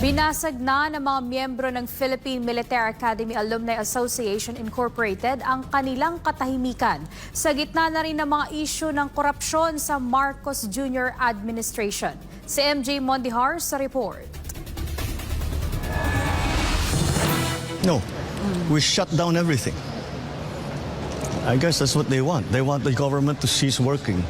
Binasag na ng mga miyembro ng Philippine Military Academy Alumni Association Incorporated ang kanilang katahimikan sa gitna na rin ng mga isyu ng korupsyon sa Marcos Jr. administration. Si MJ Mondihar sa report. No, we shut down everything. I guess that's what they want. They want the government to cease working.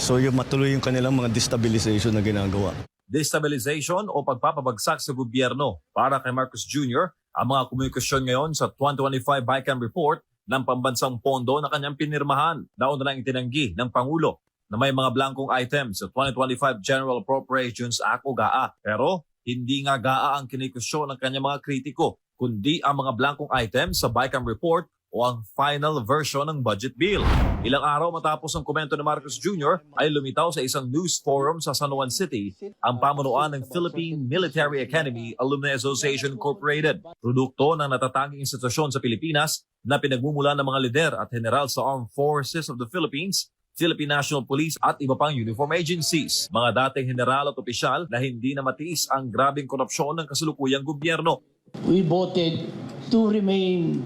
So yung matuloy yung kanilang mga destabilization na ginagawa. Destabilization o pagpapabagsak sa gobyerno. Para kay Marcos Jr., ang mga komunikasyon ngayon sa 2025 BICAM report ng pambansang pondo na kanyang pinirmahan. Nauna lang itinanggi ng Pangulo na may mga blankong items sa 2025 General Appropriations Act o GAA. Pero hindi nga GAA ang kinikusyon ng kanyang mga kritiko, kundi ang mga blankong items sa BICAM report o ang final version ng budget bill. Ilang araw matapos ang komento ni Marcos Jr. ay lumitaw sa isang news forum sa San Juan City ang pamunuan ng Philippine Military Academy Alumni Association Incorporated. Produkto ng natatanging institusyon sa Pilipinas na pinagmumula ng mga lider at general sa Armed Forces of the Philippines Philippine National Police at iba pang uniform agencies. Mga dating general at opisyal na hindi na matiis ang grabing korupsyon ng kasalukuyang gobyerno. we voted to remain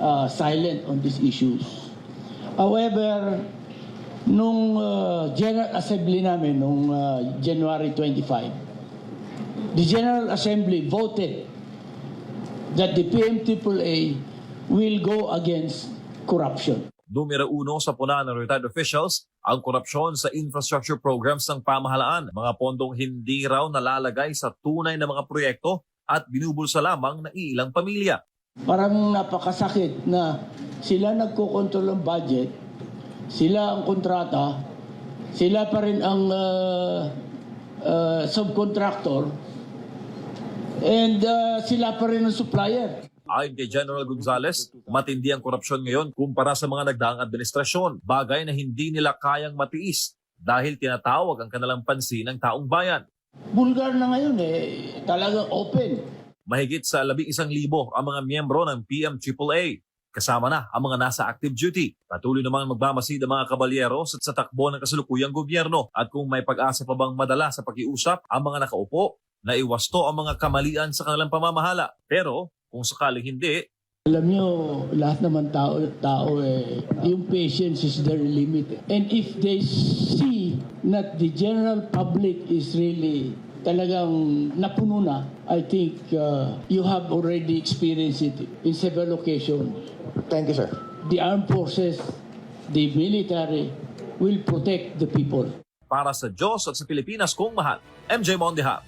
uh, silent on these issues. However, nung uh, General Assembly namin, nung uh, January 25, the General Assembly voted that the PMTAA will go against corruption. Numero uno sa puna ng retired officials ang korupsyon sa infrastructure programs ng pamahalaan. Mga pondong hindi raw nalalagay sa tunay na mga proyekto at binubulsa lamang ng ilang pamilya. Parang napakasakit na sila nagkokontrol ng budget, sila ang kontrata, sila pa rin ang uh, uh, subcontractor, and uh, sila pa rin ang supplier. Ayon kay General Gonzales, matindi ang korupsyon ngayon kumpara sa mga nagdaang administrasyon, bagay na hindi nila kayang matiis dahil tinatawag ang kanilang pansin ng taong bayan. Bulgar na ngayon eh, talagang open. Mahigit sa labing isang libo ang mga miyembro ng PMAAA. Kasama na ang mga nasa active duty. Patuloy namang magmamasid ang mga kabalyero sa, sa takbo ng kasalukuyang gobyerno. At kung may pag-asa pa bang madala sa pakiusap ang mga nakaupo, na iwasto ang mga kamalian sa kanilang pamamahala. Pero kung sakaling hindi, Alam nyo, lahat naman tao, tao eh, yung patience is their limit. And if they see that the general public is really talagang napuno na, I think uh, you have already experienced it in several occasions. Thank you, sir. The armed forces, the military will protect the people. para sa Diyos at sa Pilipinas kung mahal, MJ Mondeha,